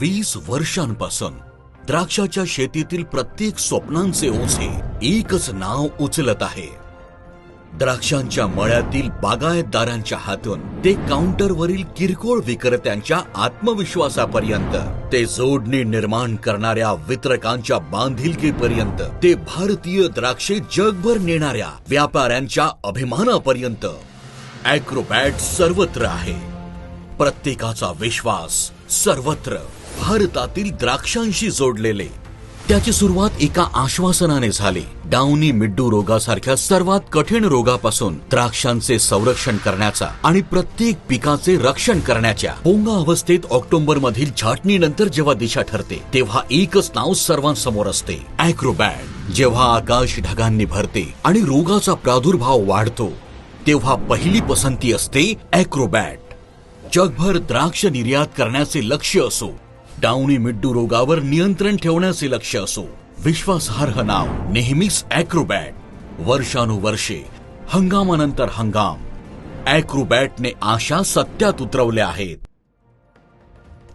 वीस वर्षांपासून द्राक्षाच्या शेतीतील प्रत्येक स्वप्नांचे ओझे एकच नाव उचलत आहे. द्राक्षांच्या मळ्यातील बागायतदारांच्या हातून ते काउंटरवरील किरकोळ विक्रेत्यांच्या आत्मविश्वासापर्यंत ते जोडणी निर्माण करणाऱ्या वितरकांच्या बांधिलकीपर्यंत ते भारतीय द्राक्षे जगभर नेणाऱ्या व्यापाऱ्यांच्या अभिमानापर्यंत. अॅक्रोबॅट सर्वत्र आहे. प्रत्येकाचा विश्वास सर्वत्र. भारतातील द्राक्षांशी जोडलेले. त्याची सुरुवात एका आश्वासनाने झाली. डाउनी मिड्डू रोगासारख्या सर्वात कठीण रोगापासून द्राक्षांचे संरक्षण करण्याचा आणि प्रत्येक पिकाचे रक्षण करण्याच्या पोंगा अवस्थेत ऑक्टोबर मधील छाटणीनंतर जेव्हा दिशा ठरते तेव्हा एकच नाव सर्वांसमोर असते. अॅक्रोबॅड जेव्हा आकाश ढगांनी भरते आणि रोगाचा प्रादुर्भाव वाढतो तेव्हा पहिली पसंती असते अॅक्रोबॅट जगभर द्राक्ष निर्यात करण्याचे लक्ष्य असो डाउनी मिड्डू रोगावर नियंत्रण ठेवण्याचे लक्ष असो. विश्वासार्ह नाव नेहमीच अॅक्रोबॅट वर्षानुवर्षे हंगामानंतर हंगाम. अॅक्रोबॅटने आशा सत्यात उतरवल्या आहेत.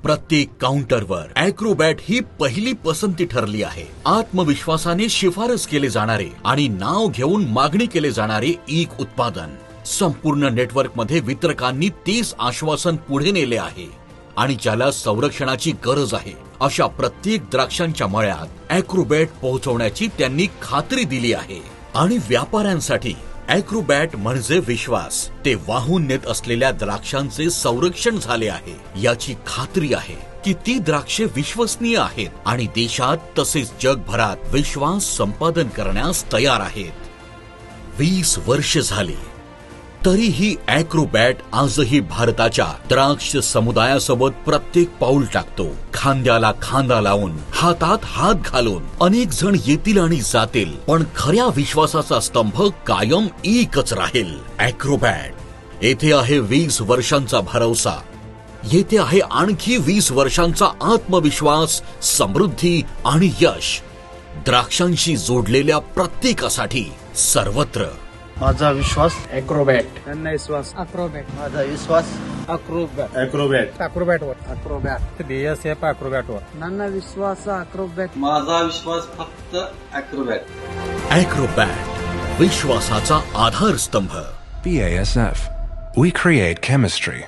प्रत्येक काउंटरवर अॅक्रोबॅट ही पहिली पसंती ठरली आहे. आत्मविश्वासाने शिफारस केले जाणारे आणि नाव घेऊन मागणी केले जाणारे एक उत्पादन. संपूर्ण नेटवर्कमध्ये वितरकांनी तेच आश्वासन पुढे नेले आहे. आणि ज्याला संरक्षणाची गरज आहे अशा प्रत्येक द्राक्षांच्या मळ्यात अॅक्रोबॅट पोहोचवण्याची त्यांनी खात्री दिली आहे. आणि व्यापाऱ्यांसाठी अॅक्रोबॅट म्हणजे विश्वास ते वाहून नेत असलेल्या द्राक्षांचे संरक्षण झाले आहे. याची खात्री आहे की ती द्राक्षे विश्वसनीय आहेत आणि देशात तसेच जगभरात विश्वास संपादन करण्यास तयार आहेत. वीस वर्ष झाली तरीही अॅक्रोबॅट आजही भारताच्या द्राक्ष समुदायासोबत प्रत्येक पाऊल टाकतो. खांद्याला खांदा लावून हातात हात घालून अनेक जण येतील आणि जातील पण खऱ्या विश्वासाचा स्तंभ कायम एकच राहील अॅक्रोबॅट येथे आहे वीस वर्षांचा भरवसा. येथे आहे आणखी वीस वर्षांचा आत्मविश्वास समृद्धी आणि यश. द्राक्षांशी जोडलेल्या प्रत्येकासाठी सर्वत्र. माझा विश्वास अॅक्रोबॅट त्यांना विश्वास. अक्रोबॅट माझा विश्वास अक्रोबॅट अॅक्रोबॅट अक्रोबॅट वर अक्रोबॅट बीएस एफ अक्रोबॅट वर विश्वास अक्रोबॅट माझा विश्वास फक्त अॅक्रोबॅट अॅक्रोबॅट विश्वासाचा आधारस्तंभ. P S F we create chemistry